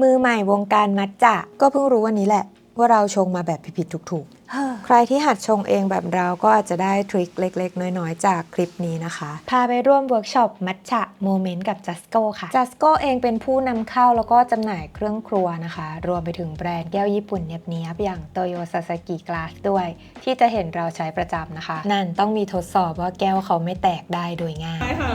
มือใหม่วงการมัทจะก็เพิ่งรู้วันนี้แหละ ว่าเราชงมาแบบผิดๆถูกๆ ใครที่หัดชงเองแบบเราก็อาจจะได้ทริคเล็กๆ น้อยๆ จากคลิปนี้นะคะ พาไปร่วมเวิร์กช็อปมัทฉะโมเมนต์กับ j u s c o ค่ะ j u s c o เองเป็นผู้นำเข้าแล้วก็จำหน่ายเครื่องครัวนะคะ รวมไปถึงแบรนด์แก้วญี่ปุ่นเนียบๆอย่าง Toyo Sasaki Glass ด้วย ที่จะเห็นเราใช้ประจำนะคะ นั่นต้องมีทดสอบว่าแก้วเขาไม่แตกได้โดยง่ายใช่ค่ะ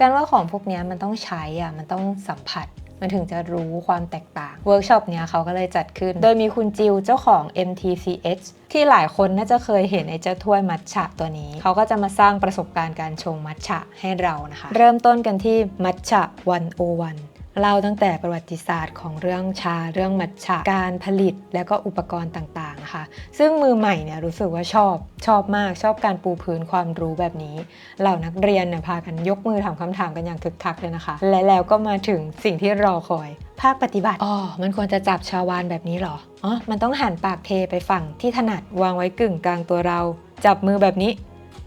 การว่าของพวกเนี้ยมันต้องใช้อะมันต้องสัมผัส มันถึงจะรู้ความแตกต่าง เวิร์กช็อปเนี้ยเขาก็เลยจัดขึ้น โดยมีคุณจิวเจ้าของ MTCH ที่หลายคนน่าจะเคยเห็นไอ้เจ้าถ้วยมัทฉะตัวนี้ เขาก็จะมาสร้างประสบการณ์การชงมัทฉะให้เรานะคะ เริ่มต้นกันที่มัทฉะ101เล่าตั้งแต่ประวัติศาสตร์ของเรื่องชาเรื่องมัทฉะการผลิต แล้วก็อุปกรณ์ต่าง นะคะ ซึ่งมือใหม่เนี่ยรู้สึกว่าชอบชอบมากชอบการปูพื้นความรู้แบบนี้ เหล่านักเรียนเนี่ยพากันยกมือถามคำถามกันอย่างคึกคักเลยนะคะ และแล้วก็มาถึงสิ่งที่รอคอย ภาคปฏิบัติอ๋อมันควรจะจับชาวานแบบนี้เหรออ๋อมันต้องหันปากเทไปฝั่งที่ถนัดวางไว้กึ่งกลางตัวเรา จับมือแบบนี้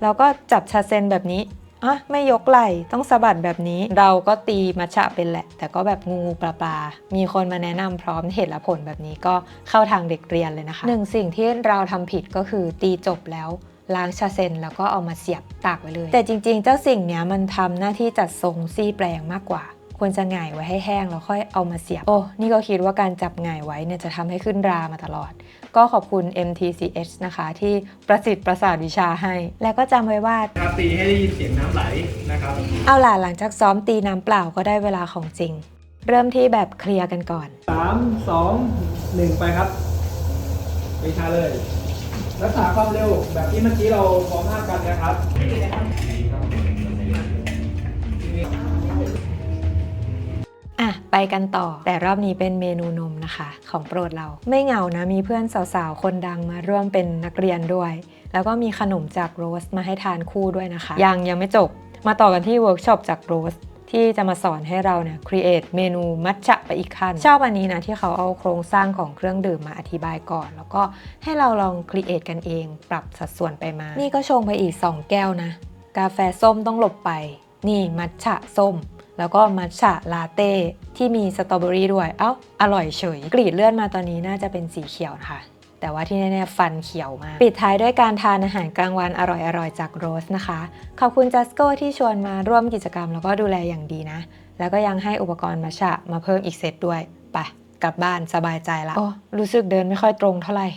แล้วก็จับชาเซนแบบนี้ อะไม่ยกไหล่ต้องสะบัดแบบนี้ เราก็ตีมัชฉะเป็นแหละ แต่ก็แบบงูงูปลาปลามีคนมาแนะนำพร้อมเหตุและผลแบบนี้ก็เข้าทางเด็กเรียนเลยนะคะหนึ่งสิ่งที่เราทำผิดก็คือตีจบแล้วล้างชาเซนแล้วก็เอามาเสียบตากไว้เลย แต่จริงๆ เจ้าสิ่งเนี้ยมันทำหน้าที่จัดทรงซี่แปลงมากกว่า ควรจะหงายไว้ให้แห้งแล้วค่อยเอามาเสียบ โอ้ นี่ก็คิดว่าการจับหงายไว้เนี่ยจะทำให้ขึ้นรามาตลอด ก็ขอบคุณ MTCH นะคะ ที่ประสิทธิ์ประสาทวิชาให้ และก็จำไว้ว่านะครับตีให้ได้ยินเสียงน้ำไหลนะครับ เอาล่ะหลังจากซ้อมตีน้ำเปล่าก็ได้เวลาของจริง เริ่มที่แบบเคลียร์กันก่อนสามสองหนึ่งไปครับ ไปชาเลย รักษาความเร็วแบบที่เมื่อกี้เราพร้อมภาพกันนะครับ กันต่อ แต่รอบนี้เป็นเมนูนมนะคะ ของโปรดเรา ไม่เหงานะ มีเพื่อนสาวๆ คนดังมาร่วมเป็นนักเรียนด้วย แล้วก็มีขนมจากโรสมาให้ทานคู่ด้วยนะคะ ยังยังไม่จบ มาต่อกันที่เวิร์กช็อปจากโรสที่จะมาสอนให้เราเนี่ยครีเอทเมนูมัทฉะไปอีกขั้น ชอบอันนี้นะที่เขาเอาโครงสร้างของเครื่องดื่มมาอธิบายก่อน แล้วก็ให้เราลองครีเอทกันเอง ปรับสัดส่วนไปมา นี่ก็ชงไปอีก 2 แก้วนะ กาแฟส้มต้องหลบไป นี่มัทฉะส้ม แล้วก็มัทฉะลาเต้ที่มีสตรอเบอรี่ด้วย เอ้า อร่อยเฉย กรีดเลือดมาตอนนี้น่าจะเป็นสีเขียวนะคะแต่ว่าที่แน่ๆฟันเขียวมาก ปิดท้ายด้วยการทานอาหารกลางวันอร่อยๆ จากโรสนะคะ ขอบคุณจัสโกที่ชวนมาร่วมกิจกรรมแล้วก็ดูแลอย่างดีนะ แล้วก็ยังให้อุปกรณ์มัทฉะมาเพิ่มอีกเซตด้วย ไป กลับบ้านสบายใจละโอ้รู้สึกเดินไม่ค่อยตรงเท่าไหร่